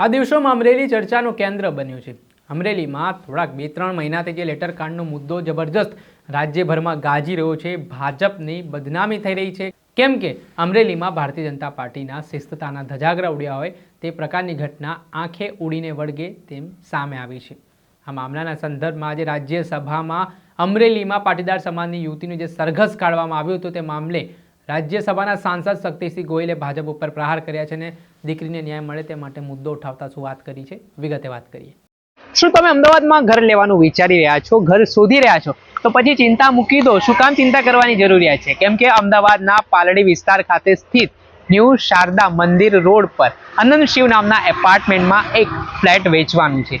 આ દિવસોમાં અમરેલી ચર્ચાનું કેન્દ્ર બન્યું છે. અમરેલીમાં થોડાક બે, ત્રણ મહિનાથી જે લેટર કાર્ડનો મુદ્દો જબરજસ્ત રાજ્યભરમાં ગાજી રહ્યો છે, ભાજપની બદનામી થઈ રહી છે. કેમ કે અમરેલીમાં ભારતીય જનતા પાર્ટીના શિસ્તતાના ધજાગરા ઉડ્યા હોય, તે પ્રકારની ઘટના આંખે ઉડીને વળગે તેમ સામે આવી છે. આ મામલાના સંદર્ભમાં આજે રાજ્યસભામાં અમરેલીમાં પાટીદાર સમાજની યુવતીનું જે સરઘસ કાઢવામાં આવ્યું હતું, તે મામલે રાજ્યસભાના સાંસદ શક્તિસિંહ ગોયલે ભાજપ ઉપર પ્રહાર કર્યા છે અને દીકરીને ન્યાય મળે તે માટે મુદ્દો ઉઠાવતા શું વાત કરી છે? વિગતે વાત કરીએ. શું તમે અમદાવાદમાં ઘર લેવાનું વિચારી રહ્યા છો? ઘર શોધી રહ્યા છો? તો પછી ચિંતા મૂકી દો. શું કામ ચિંતા કરવાની જરૂરિયાત છે? કેમ કે અમદાવાદના પાલડી વિસ્તાર ખાતે સ્થિત ન્યૂ શારદા મંદિર રોડ પર અનંત શિવ નામના એપાર્ટમેન્ટમાં એક ફ્લેટ વેચવાનું છે.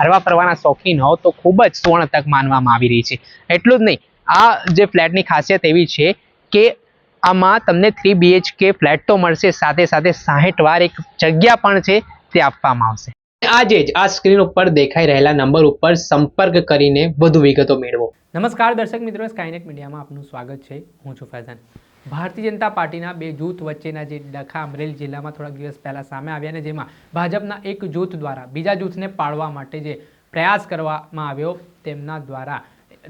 હરવા ફરવાના શોખીન હો તો ખૂબ જ સુવર્ણ તક માનવામાં આવી રહી છે. એટલું જ નહીં, આ જે ફ્લેટની ખાસિયત એવી છે કે આમાં તમને થ્રી બીએચકે ફ્લેટ તો મળશે, સાથે સાથે સાહીઠ વાર એક જગ્યા પણ છે, તે આપવામાં આવશે. આજે જ આ સ્ક્રીન ઉપર દેખાઈ રહેલા નંબર ઉપર સંપર્ક કરીને વધુ વિગતો મેળવો. નમસ્કાર દર્શક મિત્રો સ્કાયનેટ મીડિયામાં આપનું સ્વાગત છે. હું છું ફૈઝાન. ભારતીય જનતા પાર્ટીના બે જૂથ વચ્ચેના જે ડખા અમરેલી જિલ્લામાં થોડાક દિવસ પહેલાં સામે આવ્યા અને જેમાં ભાજપના એક જૂથ દ્વારા બીજા જૂથને પાળવા માટે જે પ્રયાસ કરવામાં આવ્યો, તેમના દ્વારા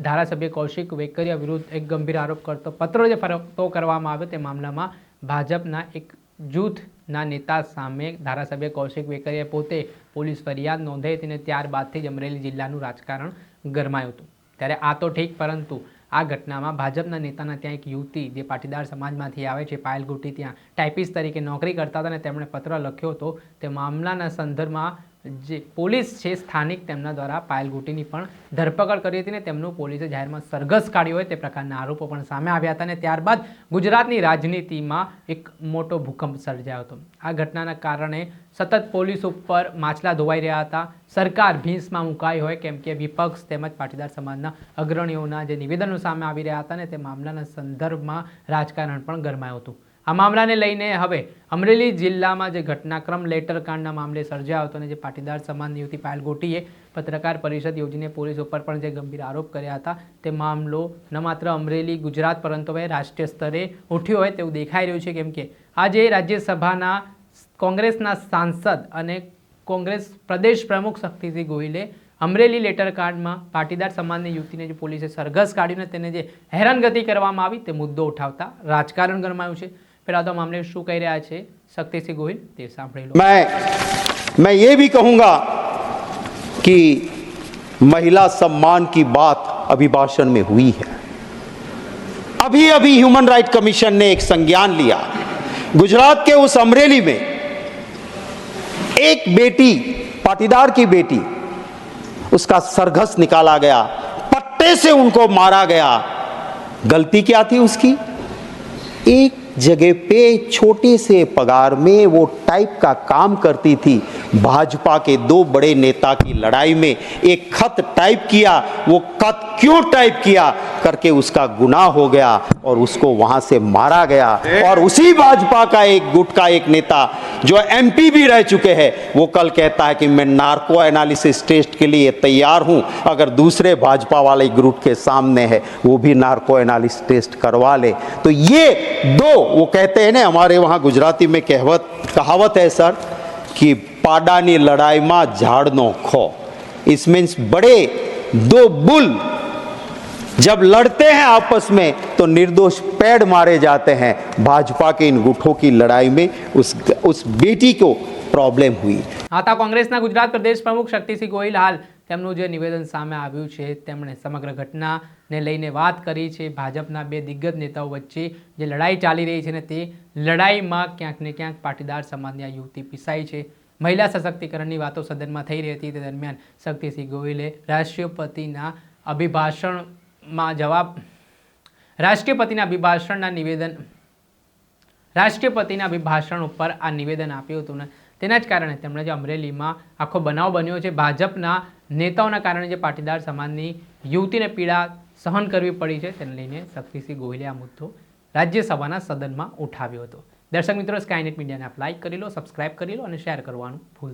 ધારાસભ્ય કૌશિક વેકરિયા વિરુદ્ધ એક ગંભીર આરોપ કરતો પત્ર જે ફરતો કરવામાં આવ્યો, તે મામલામાં ભાજપના એક જૂથના નેતા સામે ધારાસભ્ય કૌશિક વેકરિયાએ પોતે પોલીસ ફરિયાદ નોંધાઈ હતી અને ત્યારબાદથી જ અમરેલી જિલ્લાનું રાજકારણ ગરમાયું હતું. ત્યારે આ તો ઠીક, પરંતુ આ ઘટનામાં ભાજપના નેતાના ત્યાં એક યુવતી જે પાટીદાર સમાજમાંથી આવે છે, પાયલ ગુટી ત્યાં ટાઈપિસ્ટ તરીકે નોકરી કરતા હતા અને તેમણે પત્ર લખ્યો હતો. તે મામલાના સંદર્ભમાં જે પોલીસ છે સ્થાનિક, તેમના દ્વારા પાયલ ગુટીની પણ ધરપકડ કરી હતી ને તેમનું પોલીસે જાહેરમાં સરઘસ કાઢ્યો હોય તે પ્રકારના આરોપો પણ સામે આવ્યા હતા અને ત્યારબાદ ગુજરાતની રાજનીતિમાં એક મોટો ભૂકંપ સર્જાયો હતો. આ ઘટનાના કારણે સતત પોલીસ ઉપર માછલા ધોવાઈ રહ્યા હતા. સરકાર ભીંસમાં મુકાઈ હોય કેમ કે વિપક્ષ તેમજ પાટીદાર સમાજના અગ્રણીઓના જે નિવેદનો સામે આવી રહ્યા હતા ને તે મામલાના સંદર્ભમાં રાજકારણ પણ ગરમાયું હતું. આ મામલાને લઈને હવે અમરેલી જિલ્લામાં જે ઘટનાક્રમ, લેટર કાંડના મામલે સર્જાયો હતો અને જે પાટીદાર સમાજની યુવતી પાયલ ગોટીએ પત્રકાર પરિષદ યોજીને પોલીસ ઉપર પણ જે ગંભીર આરોપ કર્યા હતા, તે મામલો ન માત્ર અમરેલી, ગુજરાત પરંતુ હવે રાષ્ટ્રીય સ્તરે ઉઠ્યો હોય તેવું દેખાઈ રહ્યું છે. કેમ કે આજે રાજ્યસભાના કોંગ્રેસના સાંસદ અને કોંગ્રેસ પ્રદેશ પ્રમુખ શક્તિસિંહ ગોહિલે અમરેલી લેટર કાર્ડમાં પાટીદાર સમાજની યુવતીને જે પોલીસે સરઘસ કાઢીને તેને જે હેરાનગતિ કરવામાં આવી તે મુદ્દો ઉઠાવતા રાજકારણ ગરમાયું છે. પહેલાં તો આ મામલે શું કહી રહ્યા છે શક્તિસિંહ ગોહિલ તે સાંભળી લો मैं मैं ये भी कहूंगा कि महिला सम्मान की बात अभिभाषण में हुई है अभी अभी ह्यूमन राइट कमीशन ने एक संज्ञान लिया गुजरात के उस अमरेली में एक बेटी पाटीदार की बेटी उसका सरघस निकाला गया पट्टे से उनको मारा गया गलती क्या थी उसकी एक जगह पे छोटे से पगार में वो टाइप का काम करती थी। भाजपा के दो बड़े नेता की लड़ाई में एक खत टाइप किया, वो खत क्यों टाइप किया? करके उसका गुनाह हो गया और उसको वहाँ से मारा गया। और उसी भाजपा का एक गुट का एक नेता जो एमपी भी रह चुके हैं, वो कल कहता है कि मैं नार्को एनालिसिस टेस्ट के लिए तैयार हूँ। अगर दूसरे भाजपा वाले ग्रुप के सामने है, वो भी नार्को एनालिसिस टेस्ट करवा ले। तो ये दो, वो कहते हैं ना, हमारे वहाँ गुजराती में कहवत, कहावत है सर, कि पाडानी लड़ाई में झाड़नो खो। इस मीन्स बड़े दो बुल जब लड़ते हैं आपस में तो निर्दोष पेड़ मारे जाते हैं भाजपा के इन गुठों की लड़ाई में उस उस बेटी को प्रॉब्लम हुई આ હતા કોંગ્રેસના ગુજરાત પ્રદેશ પ્રમુખ શક્તિસિંહ ગોહિલ હાલ તેમનું જે નિવેદન સામે આવ્યું છે તેમણે સમગ્ર ઘટનાને લઈને વાત કરી છે ભાજપના બે દિગ્ગજ નેતાઓ વચ્ચે જે લડાઈ ચાલી રહી છે ને તે લડાઈમાં ક્યાંક ને ક્યાંક પાટીદાર સમાજની આ યુવતી પીસાઈ છે મહિલા સશક્તિકરણની વાતો સદનમાં થઈ રહી હતી તે દરમિયાન શક્તિસિંહ ગોહિલે રાષ્ટ્રપતિના અભિભાષણમાં જવાબ રાષ્ટ્રપતિના અભિભાષણના નિવેદન, રાષ્ટ્રપતિના અભિભાષણ ઉપર આ નિવેદન આપ્યું હતું ને, તેના જ કારણે તેમણે જે અમરેલીમાં આખો બનાવ બન્યો છે, ભાજપના નેતાઓના કારણે જે પાટીદાર સમાજની યુવતીને પીડા સહન કરવી પડી છે, તેને લઈને શક્તિસિંહ ગોહિલે આ મુદ્દો રાજ્યસભાના સદનમાં ઉઠાવ્યો હતો. દર્શક મિત્રો સ્કાયનેટ મીડિયાને આપ લાઇક કરી લો સબસ્ક્રાઇબ કરી લો અને શેર કરવાનું ભૂલ